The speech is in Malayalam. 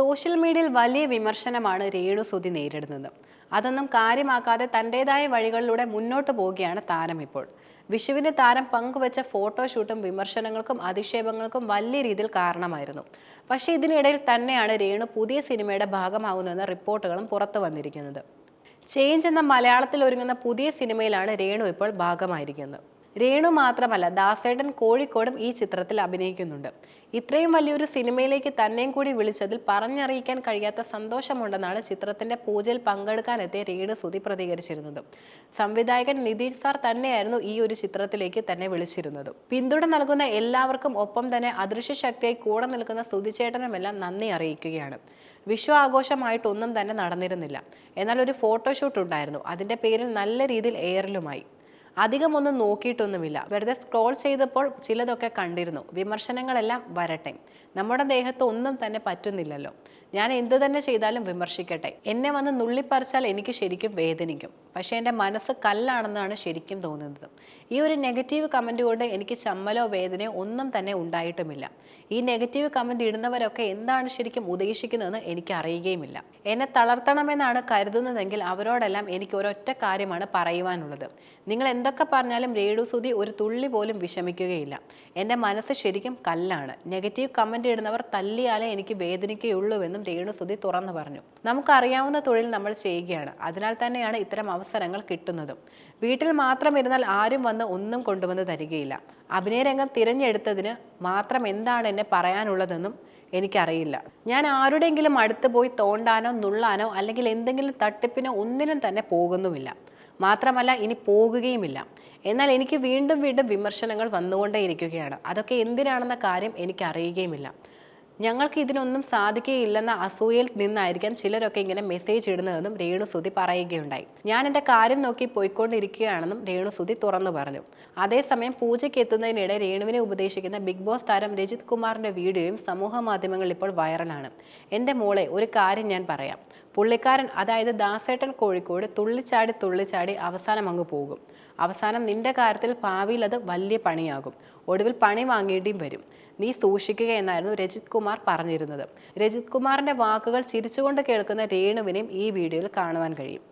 സോഷ്യൽ മീഡിയയിൽ വലിയ വിമർശനമാണ് രേണു സുധി നേരിടുന്നത്. അതൊന്നും കാര്യമാക്കാതെ തന്റെതായ വഴികളിലൂടെ മുന്നോട്ട് പോവുകയാണ് താരം ഇപ്പോൾ. വിഷുവിന് താരം പങ്കുവച്ച ഫോട്ടോഷൂട്ടും വിമർശനങ്ങൾക്കും അധിക്ഷേപങ്ങൾക്കും വലിയ രീതിയിൽ കാരണമായിരുന്നു. പക്ഷേ ഇതിനിടയിൽ തന്നെയാണ് രേണു പുതിയ സിനിമയുടെ ഭാഗമാകുന്നതെന്ന റിപ്പോർട്ടുകളും പുറത്തു വന്നിരിക്കുന്നത്. ചേഞ്ച് എന്ന മലയാളത്തിൽ ഒരുങ്ങുന്ന പുതിയ സിനിമയിലാണ് രേണു ഇപ്പോൾ ഭാഗമായിരിക്കുന്നത്. രേണു മാത്രമല്ല ദാസേട്ടൻ കോഴിക്കോടും ഈ ചിത്രത്തിൽ അഭിനയിക്കുന്നുണ്ട്. ഇത്രയും വലിയൊരു സിനിമയിലേക്ക് തന്നെയും കൂടി വിളിച്ചതിൽ പറഞ്ഞറിയിക്കാൻ കഴിയാത്ത സന്തോഷമുണ്ടെന്നാണ് ചിത്രത്തിന്റെ പൂജയിൽ പങ്കെടുക്കാനെത്തിയ രേണു സുതി പ്രതികരിച്ചിരുന്നത്. സംവിധായകൻ നിതീഷ് സാർ തന്നെയായിരുന്നു ഈ ഒരു ചിത്രത്തിലേക്ക് തന്നെ വിളിച്ചിരുന്നത്. പിന്തുണ നൽകുന്ന എല്ലാവർക്കും ഒപ്പം തന്നെ അദൃശ്യ ശക്തിയായി കൂടെ നിൽക്കുന്ന സുതിച്ചേട്ടനുമെല്ലാം നന്ദി അറിയിക്കുകയാണ്. വിശ്വ ആഘോഷമായിട്ടൊന്നും തന്നെ നടന്നിരുന്നില്ല. എന്നാൽ ഒരു ഫോട്ടോഷൂട്ട് ഉണ്ടായിരുന്നു. അതിന്റെ പേരിൽ നല്ല രീതിയിൽ എയറിലുമായി. അധികമൊന്നും നോക്കിയിട്ടൊന്നുമില്ല. വെറുതെ സ്ക്രോൾ ചെയ്തപ്പോൾ ചിലതൊക്കെ കണ്ടിരുന്നു. വിമർശനങ്ങളെല്ലാം വരട്ടെ. നമ്മുടെ ദേഹത്ത് ഒന്നും തന്നെ പറ്റുന്നില്ലല്ലോ. ഞാൻ എന്ത് തന്നെ ചെയ്താലും വിമർശിക്കട്ടെ. എന്നെ വന്ന് നുള്ളിപ്പറിച്ചാൽ എനിക്ക് ശരിക്കും വേദനിക്കും. പക്ഷേ എന്റെ മനസ്സ് കല്ലാണെന്നാണ് ശരിക്കും തോന്നുന്നത്. ഈ ഒരു നെഗറ്റീവ് കമന്റ് കൊണ്ട് എനിക്ക് ചമ്മലോ വേദനയോ ഒന്നും തന്നെ ഉണ്ടായിട്ടുമില്ല. ഈ നെഗറ്റീവ് കമന്റ് ഇടുന്നവരൊക്കെ എന്താണ് ശരിക്കും ഉദ്ദേശിക്കുന്നതെന്ന് എനിക്ക് അറിയുകയുമില്ല. എന്നെ തളർത്തണമെന്നാണ് കരുതുന്നതെങ്കിൽ അവരോടെല്ലാം എനിക്ക് ഒരൊറ്റ കാര്യമാണ് പറയുവാനുള്ളത്. നിങ്ങൾ എന്തൊക്കെ പറഞ്ഞാലും രേഡു സുധി ഒരു തുള്ളി പോലും വിഷമിക്കുകയില്ല. എന്റെ മനസ്സ് ശരിക്കും കല്ലാണ്. നെഗറ്റീവ് കമന്റ് ഇടുന്നവർ തല്ലിയാലേ എനിക്ക് വേദനിക്കുകയുള്ളൂവെന്നും രേണു സുധി തുറന്നു പറഞ്ഞു. നമുക്കറിയാവുന്ന തൊഴിൽ നമ്മൾ ചെയ്യുകയാണ്. അതിനാൽ തന്നെയാണ് ഇത്തരം അവസരങ്ങൾ കിട്ടുന്നതും. വീട്ടിൽ മാത്രം ഇരുന്നാൽ ആരും വന്ന് ഒന്നും കൊണ്ടുവന്ന് തരികയില്ല. അഭിനയരംഗം തിരഞ്ഞെടുത്തതിന് മാത്രം എന്താണ് എന്നെ പറയാനുള്ളതെന്നും എനിക്കറിയില്ല. ഞാൻ ആരുടെയെങ്കിലും അടുത്ത് പോയി തോണ്ടാനോ നുള്ളാനോ അല്ലെങ്കിൽ എന്തെങ്കിലും തട്ടിപ്പിനോ ഒന്നിനും തന്നെ പോകുന്നുമില്ല. മാത്രമല്ല ഇനി പോകുകയുമില്ല. എന്നാൽ എനിക്ക് വീണ്ടും വീണ്ടും വിമർശനങ്ങൾ വന്നുകൊണ്ടേയിരിക്കുകയാണ്. അതൊക്കെ എന്തിനാണെന്ന കാര്യം എനിക്ക് അറിയുകയുമില്ല ഞങ്ങൾക്ക് ഇതിനൊന്നും സാധിക്കുകയില്ലെന്ന അസൂയയിൽ നിന്നായിരിക്കാം ചിലരൊക്കെ ഇങ്ങനെ മെസ്സേജ് ഇടുന്നതെന്നും രേണുസുതി പറയുകയുണ്ടായി. ഞാൻ എന്റെ കാര്യം നോക്കി പോയിക്കൊണ്ടിരിക്കുകയാണെന്നും രേണുസുതി തുറന്നു പറഞ്ഞു. അതേസമയം പൂജയ്ക്ക് എത്തുന്നതിനിടെ രേണുവിനെ ഉപദേശിക്കുന്ന ബിഗ് ബോസ് താരം രജിത് കുമാറിന്റെ വീഡിയോയും സമൂഹ മാധ്യമങ്ങളിൽ ഇപ്പോൾ വൈറലാണ്. എന്റെ മോളെ ഒരു കാര്യം ഞാൻ പറയാം. പുള്ളിക്കാരൻ അതായത് ദാസേട്ടൻ കോഴിക്കോട് തുള്ളിച്ചാടി തുള്ളിച്ചാടി അവസാനം അങ്ങ് പോകും. അവസാനം നിന്റെ കാര്യത്തിൽ ഭാവിയിൽ അത് വലിയ പണിയാകും. ഒടുവിൽ പണി വാങ്ങേണ്ടിയും വരും. നീ സൂക്ഷിക്കുക എന്നായിരുന്നു രജിത് കുമാർ പറഞ്ഞിരുന്നത്. രജിത് കുമാറിന്റെ വാക്കുകൾ ചിരിച്ചുകൊണ്ട് കേൾക്കുന്ന രേണുവിനെയും ഈ വീഡിയോയിൽ കാണുവാൻ കഴിയും.